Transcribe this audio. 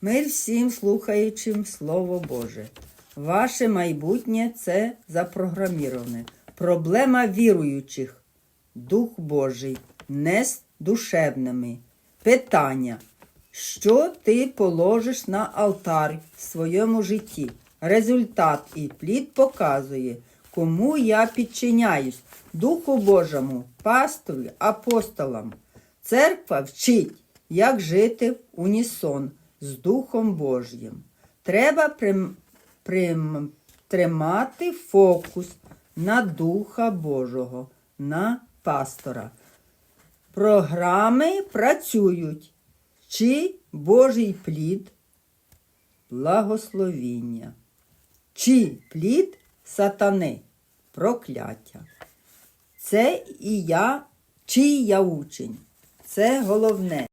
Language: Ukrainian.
Мир всім слухаючим Слово Боже. Ваше майбутнє це запрограміроване. Проблема віруючих. Дух Божий не з душевними. Питання. Що ти положиш на алтар в своєму житті? Результат і плід показує, кому я підчиняюсь Духу Божому, пастові, апостолам. Церква вчить, як жити в унісон з Духом Божим. Треба прим, прим, тримати фокус на Духа Божого, на пастора. Програми працюють. Чи Божий плід благословіння, чи плід сатани прокляття. Це і я, чий я учень. Це головне.